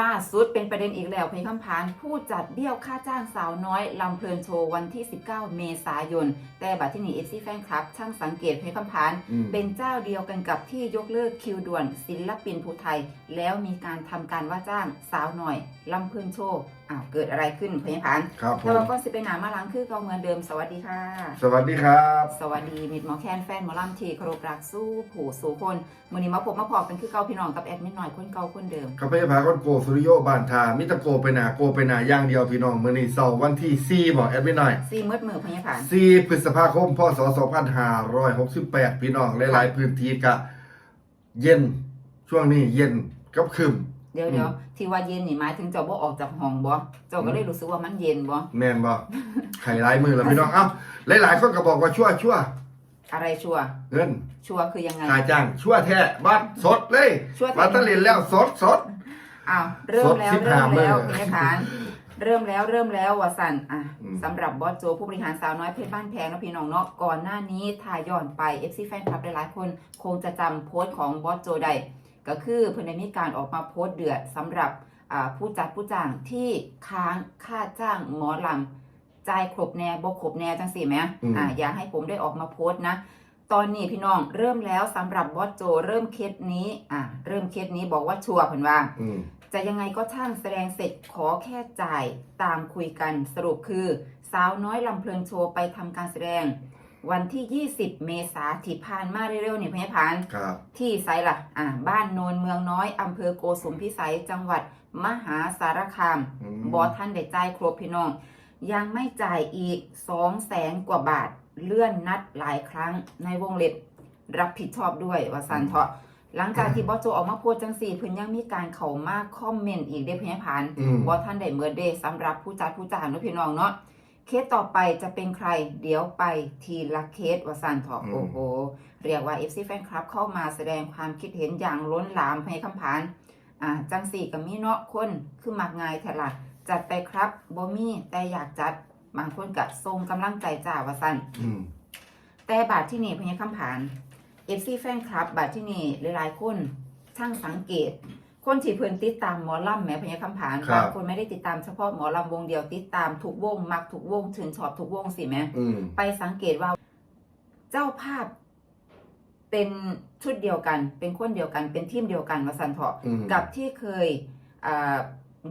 ล่าสุดเป็นประเด็นอีกแล้วเพลงคำพานผู้จัดเบี้ยวค่าจ้างสาวน้อยลำเพลินโชว์วันที่ 19 เมษายน แต่บัดที่นี่เอฟซีแฟนคลับ ช่างสังเกตเพลงคำพานอืมเป็นเจ้าเดียวกันกับที่ยกเลิกคิวด่วนศิลปินภูไทย แล้วมีการทำการว่าจ้างสาวหน่อยลำเพลินโชว์อ้าวเกิดอะไรขึ้นเพลงคำพานครับผแต่ว่ามก็สิเป็นหนามาล้างคือเก่าเหมือนเดิมสวัสดีค่ะ สวัสดีครับ สวัสดีมิดหมอแคนแฟนหมอลำทีเคารพรักสู้ผู้สู่คนมือนี้มาพบมาพอกันคือเก่าพี่น้องกับแอดมินหน่อยคนเก่าคนเดิมข้าพเจ้าพาคนโกสุริโยบานทามิตรโกไปหนาโกไปหนาอย่างเดียวพี่น้องมื้อนี้เสาร์วันที่4บอกแอดมินหน่อย ซีมืดมือพญาผาน4พฤษภาคมพศ2568 พี่น้องหลายๆพื้นที่กะ เย็นช่วงนี้เย็นกับคืมเดี๋ยวอืม เดี๋ยวที่ว่าเย็นนี่หมายถึงเจ้าบ่ออกจากห้องบ่เจ้าก็เลยรู้สึกว่ามันเย็นบ่แม่นบ่ ไข่ลายมือแล้วพี่น้องเอ้าหลายๆคนก็บอกว่าชั่วชั่วอะไรชัวร์เงินชัวร์คือยังไง ค่าจ้างชั่วแท้บัดสดเลยชัวร์บัดตะลินแล้วสดสด อ้าวเริ่มแล้วสดเริ่มแล้ว15พญาผานเริ่มแล้วเริ่มแล้วว่าสั่นอะอืมสำหรับบอสโจผู้บริหารสาวน้อยเพชรบ้านแพงนะพี่น้องเนาะก่อนหน้านี้ถ่ายย้อนไป FC แฟนคลับหลายๆคนคงจะจำโพสต์ของบอสโจได้ก็คือเพิ่นได้มีการออกมาโพสต์เดือดสำหรับอ่าผู้จัดผู้จ้างที่ค้างค่าจ้างหมอลำจ่ายครบแน่บ่ครบแน่จังสี่ไหมอืมอ่าอย่าให้ผมได้ออกมาโพสต์นะตอนนี้พี่น้องเริ่มแล้วสำหรับบอสโจ เริ่มเคสนี้อ่าเริ่มเคสนี้บอกว่าชัวร์เพิ่นว่าอืม จะยังไงก็ช่างแสดงเสร็จขอแค่จ่ายตามคุยกันสรุปคือ สาวน้อยลำเพลินโชว์ไปทำการแสดง วันที่ 20 เมษาที่ผ่านมาเร็วๆนี่พญพานครับที่ไซล่ะอ่าบ้านโนนเมืองน้อยอำเภอโกสุมพิสัยจังหวัดมหาสารคามอืมบอท่านได้จ่ายครบพี่น้อง ยังไม่จ่ายอีก2 0 0แสนกว่าบาทเลื่อนนัดหลายครั้งในวงเล็บรับผิดชอบด้วยว่าสันเถาะ หลังจากที่บอสโจออกมาโพสต์จังสี่เพิ่นยังมีการเข้ามาคอมเมนต์อีกได้เพียงผ่านอืม บอท่านได้เมื่อเดย์สำหรับผู้จัดผู้จ้างเนาะพี่น้องเนาะเคสต่อไปจะเป็นใคร เดี๋ยวไปทีละเคสว่าสันเถาะอืม โอ้โห เรียกว่า FC แฟนคลับเข้ามาแสดงความคิดเห็นอย่างล้นหลามให้คำผานอ่าจังสี่กับมีเนาะคนคือมักง่ายแท้ละจัดไปครับบ่มีแต่อยากจัดบางคนกับทรงกำลังใจจ้าว่าสัน อืม แต่บาทที่นี่พญาคำผาน เอฟซีแฟนคลับ บาทที่นี่หลายๆคนช่างสังเกต คนที่เพิ่นติดตามหมอลำแหม้พญาคำผานครับ บางคนไม่ได้ติดตามเฉพาะหมอลำวงเดียวติดตามทุกวง มักทุกวงชื่นชอบทุกวงสิแหม่ อืม ไปสังเกตว่าเจ้าภาพเป็นชุดเดียวกัน เป็นคนเดียวกัน เป็นทีมเดียวกันมาสันเถาะอืม กับที่เคยอ่า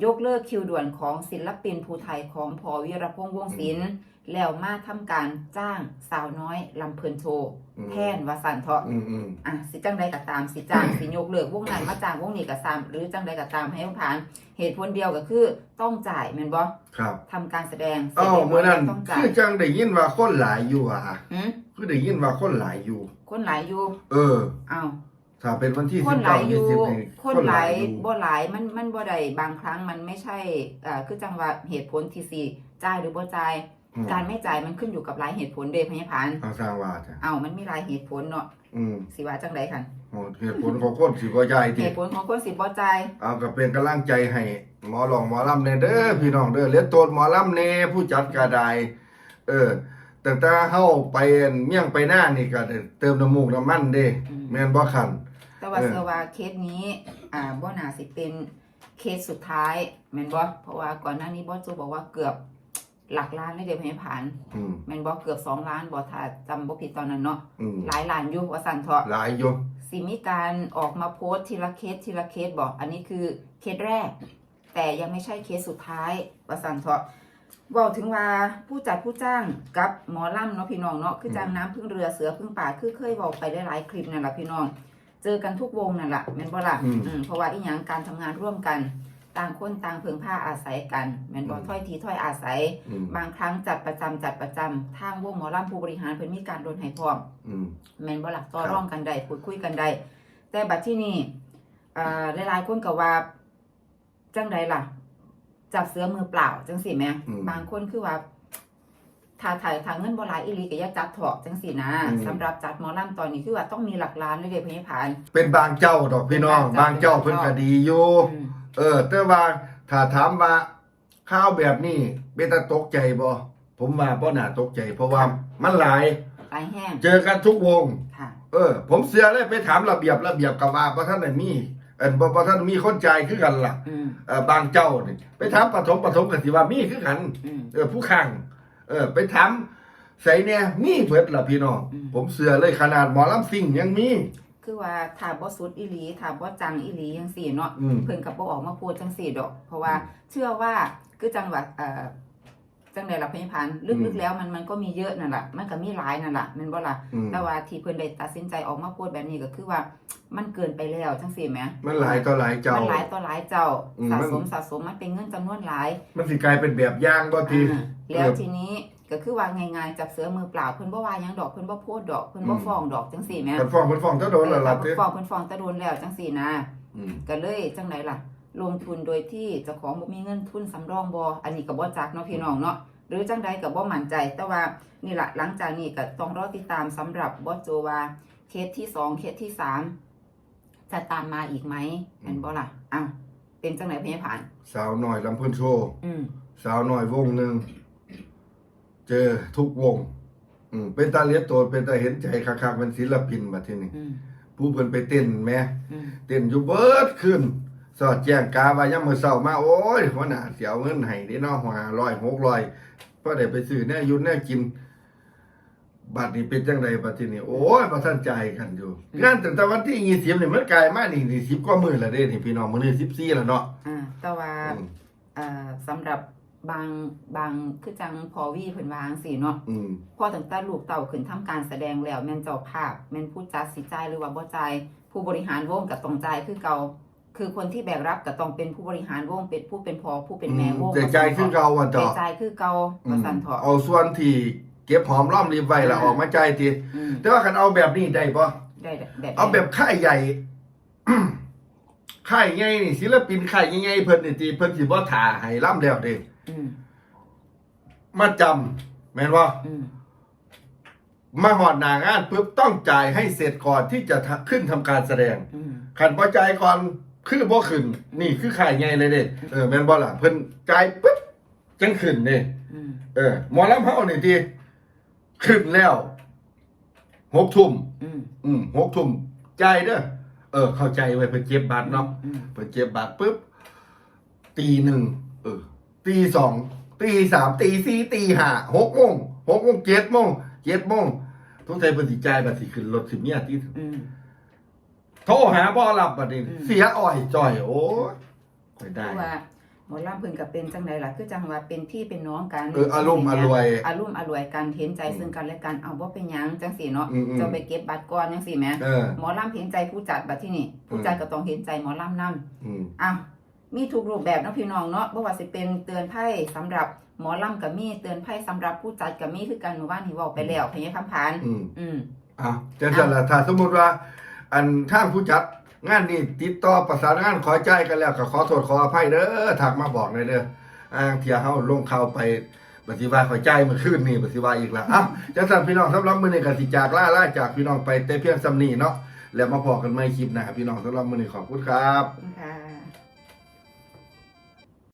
ยกเลิกคิวด่วนของศิลปินภูไทยของพอวิรพงษ์วงศิลป์แล้วมาทำการจ้างสาวน้อยลำเพลินโชว์อืมแทนวาสันเถาะอืมอืมอะสิจังใดก็ตามสิจ้างสิยกเลิกวงนั้นมาจ้างวงนี้ก็ตาม หรือจังใดก็ตามให้ผ่าน เหตุผลเดียวก็คือต้องจ่ายแม่นบ่ครับทำการแสดงเอ้าเมื่อนั้นต้องจ่าคืยอจังได้ยินว่าคนหลายอยู่อะหืมคือได้ยินว่าคนหลายอยู่ คนหลายอยู่ เอออ้าว ถ้าเป็นวันที่คสินบหลาเก้ายอยี่ยู่สิบนี่คนหลายอยู่บ่หลายมันมันบ่ได้บางครั้งมันไม่ใช่อ่าคือจังว่าเหตุผลที่สิจ่ายหรือบ่จ่ายอืมการไม่จ่ายมันขึ้นอยู่กับหลายเหตุผลเด้พญาพานทางสร้างว่าจ้ะอ้าวมันมีหลายเหตุผลเนาะอืมสิว่าจังไดคันโอ้เหตุผลของคนสิบ่ใหญ่เหติ ตุผลของคนสิบ่จ่าย เอาก็เป็นกำลังใจให้หมอหลองหมอลำเน่เด้อพี่น้องเด้อเหลือดโตนหมอลำเน่ผู้จัดก็ได้เออตั้งแต่เฮาไปเมี่ยงไปหน้านี่ก็ได้เติมน้ำมูกน้ำมันเด้อืม แม่นบ่คัน แต่ว่าเออ เชื่อว่าเคสนี้ อ่าบ่น่าสิเป็นเคสสุดท้ายแม่นบ่เพราะว่าก่อนหน้านี้บอสโจบอกว่าเกือบหลักล้านเลยเดี๋ยวพญาพานอืมแม่นบ่เกือบสองล้านบ่ถ้าจำบ่ผิดตอนนั้นเนาะอืมหลายล้านอยู่ว่าซั่นเถาะหลายอยู่สิมีการออกมาโพสต์ทีละเคสทีละเคสบอก อันนี้คือเคสแรก แต่ยังไม่ใช่เคสสุดท้ายว่าสันเถาะบอกถึงว่าผู้จัดผู้จ้างกับหมอลำเนาะพี่น้องเนาะคือจ้างน้ำพึ่งเรือเสือพึ่งป่าคือเคยบอกไปได้หลายคลิปนั่นแหละพี่น้อง เจอกันทุกวงนั่นแหละแม่นบ่ล่ะอืม อืมเพราะว่าอีหยังการทำงานร่วมกัน ต่างคนต่างพึ่งผ้าอาศัยกันแม่นบ่อืมถ้อยทีถ้อยอาศัย อืมบางครั้งจัดประจำจัดประจำทางวงหมอลำผู้บริหารเพิ่นมีการโดนให้พร้อม อืม แม่นบ่ล่ะต่อครับ ร่องกันได้พูดคุยกันได้แต่บัดที่นี่อ่าหลายๆคนก็ว่าจังใดล่ะ จับเสือมือเปล่าจังสิแหม่อืม บางคนคือว่า ถ้าถ่ายทางเงินบ่หลายอีหลีก็อย่าจัดเถาะจังสินะอืม สำหรับจัดหมอลำตอนนี้คือว่าต้องมีหลักล้านเลยเด้พญพาน เป็นบางเจ้าดอกพี่น้องเป็นบาบางงเจ้าเจ้าเพิ่นก็ดีอยู่อืมเออ แต่ว่าถ้าถามว่าข้าวแบบนี้เป็นตาตกใจบ่ผมว่าบ่น่าตกใจ เพราะว่ามันหลายลายแห้งเจอกันทุกวง ค่ะ เออ ผมเสียเลยไปถามระเบียบระเบียบกับว่าเพราะท่านได้มีอันบ่บ่ท่านมีคนจ่ายคือกันล่ะ อืมเอ่อบางเจ้านี่ไปถามปฐมปฐมก็สิว่ามีคือกันอืมเออผู้ข้าง เออ ไปถามใส่เนี่ยมีเบิดล่ะพี่น้องอืม ผมเสือเลยขนาดหมอลำซิ่งยังมี คือว่าถ้าบ่สุดอีหลีถ้าบ่จังอีหลีจังซี่เนาะอืม เพิ่นก็บ่ออกมาพูดจังซี่ดอก เพราะว่าเชื่อว่าคือจังหวัดเอ่อ จังได๋ล่ะพยาพานลึกๆแล้วมันมันก็มีเยอะนั่นล่ะมันก็มีหลายนั่นล่ะแม่นบ่ล่ะอืมแต่ว่าที่เพิ่นได้ตัดสินใจออกมาพูดแบบนี้ก็คือว่า มันเกินไปแล้วจังซี่แหมมันหลายต่อหลายเจ้ามันหลายต่อหลายเจ้าอืมสะมันสมสะสมมันเป็นเงินจำนวนหลาย มันสิกลายเป็นแบบอย่างบ่ทีอ่าแล้วทีนี้ก็คือว่าง่ายๆจับเสือมือเปล่าเพิ่นบ่ว่าหยังดอกเพิ่นบ่โพดดอกเพิ่นบ่อืมฟ้องดอกจังซี่แหมมันฟ้องมันฟ้องถ้าโดนแล้วล่ะเอติอเพิ่นฟ้องเพิ่นฟ้องแตะโดนแล้วจังซี่นะอืมก็เลยจังไดล่ะ ลงทุนโดยที่เจ้าของบ่มีเงินทุนสำรองบ่อันนี้ก็บ่จักเนาะพี่น้องเนาะหรือจังใดก็บ่มั่นใจ แต่ว่านี่ล่ะหลังจากนี้ก็ต้องรอติดตามสำหรับบอสโจว่าเคสที่สองเคสที่สามจะตามมาอีกไหมแม่นบ่ล่ะอ้าวเป็นจังไดพยาผ่าน สาวหน่อยลำเพิ่นโชว์อืมสาวหน่อยวงหนึ่งเจอทุกวง อืมเป็นตาเลียดโตเป็นตาเห็นใจคักๆเป็นศิลปินบัดทีนี้อืมผู้เพิ่นไปเต้นแหม่อืม เต้นอยู่เบิดขึ้น สอดแจ้งกาว่ายามมื้อเช้ามา โอ้ยหัวหน้าเสียเงินให้เด้เนาะหัว100 600พอได้ไปซื้อแน่อยู่แน่กินบัดนี้เป็นจังไดบัดทีนี้โอ้ยบ่ทันใจายกันอยู่งานตั้งแต่วันที่20นี่มันกลายมานี่นี่10กว่ามื้อแล้วเด้นี่พี่น้องมื้อนี้14แล้วเนาะอ่าแต่ว่าอืมเอ่อสำหรับบางบางคือจังพอวีเพิ่นวาจังซี่เนาะอืมพอตั้งแต่ลูกเต่าขึ้นทำการแสดงแล้วแม่นเจ้าภาพแม่นผู้จัดสิจ่ายหรือว่าบ่จ่ายผู้บริหารวงก็ต้องจ่ายคือเก่า คือคนที่แบกรับก็ต้องเป็นผู้บริหารวงเป็นผู้เป็นพอผู้เป็นแม่วงแต่ใจคือเก่าว่าแต่ต่อจ่ายคือเก่าอืว่ามซั่นเถาะเอาส่วนที่เก็บหอมรอมริบไว้แล้วอ่าออกมาจ่ายทีอืมแต่ว่าคันเอาแบบนี้ได้ปะได้แบบเอาแบบค่ายใหญ่ค่ายใหญ่นี่ศิลปินค่ายใหญ่ๆเพิ่นนี่ติเพิ่นสิบ่ถ่าให้ล่ำแล้วเด้อืมมาจำแม่นบ่อืมมาหอดหน้างานปุ๊บต้องจ่ายให้เสร็จก่อนที่จะทะขึ้นทำการแสดงอืมคันบ่จ่ายก่อน คือบ่ขึ้น นี่คือค่ายใหญ่เลยเด้เออแม่นบ่ล่ะเพิ่นจ่ายปุ๊บจังขึ้นเด้อืมเออหมอลำเฮานี่ทีขึ้นแล้วหกทุ่มอืมอืมหกทุ่มจ่ายเด้อเออ เข้าใจไว้เพิ่นเจ็บบัตรเนาะอืมเพิ่นเจ็บบัตรปุ๊บตีหนึ่งเออตีสองตีสามตีสี่ตีห้าหกโมงหกโมงเจ็ดโมงเจ็ดโมงทุกใจเพิ่นสิจ่ายบัตรสิขึ้นรถสิเมียที่อืม โทรหาบ่รับบัดนี้ อืม เสียอ้อยจ่อย โอ้ยค่อยได้ คือว่าหมอลำเพิ่นก็เป็นจังไดล่ะคือจังว่าเป็นพี่เป็นน้องกันเอออารมณ์อร่วยอารมณ์อร่วยกันเห็นใจซึ่งกันและกันเอาบ่เป็นหยังจังซี่เนาะอืมๆจะไปเก็บบัตรก่อนจังซี่แหมเออ หมอลำเห็นใจผู้จัดบัดที่นี่ ผู้จัดก็ต้องเห็นใจหมอลำนํอืม อ้าวมีทุกรูปแบบเนาะพี่น้องเนาะบ่ว่าสิเป็นเตือนไพ่สำหรับหมอลำก็มีเตือนไพ่สำหรับผู้จัดก็มีคือกันหมู่บ้านที่เว้าไปแล้วพะยะคำพาน อืม อืม อะจังซั่นล่ะถ้าสมมุติว่า อันทางผู้จัดงานนี้ติดต่อประสานงานขอใจกันแล้วก็ขอโทษขออภัยเด้อทักมาบอกเลยเด้ออ่างเทียเฮาลงเข้าไปบัดสิวัติขอจ่ายเมื่อคืนนี่บัดสิวัติอีกแล้วอ้าวจังซั่นพี่น้องสำหรับมื้อนี้ก็สิจากล่าลาจากพี่น้องไปแต่เพียงสำนีเนาะแล้วมาพอกันใหม่คลิปหน้าพี่น้องสำหรับมื้อนี้ขอบคุณครับค่ะ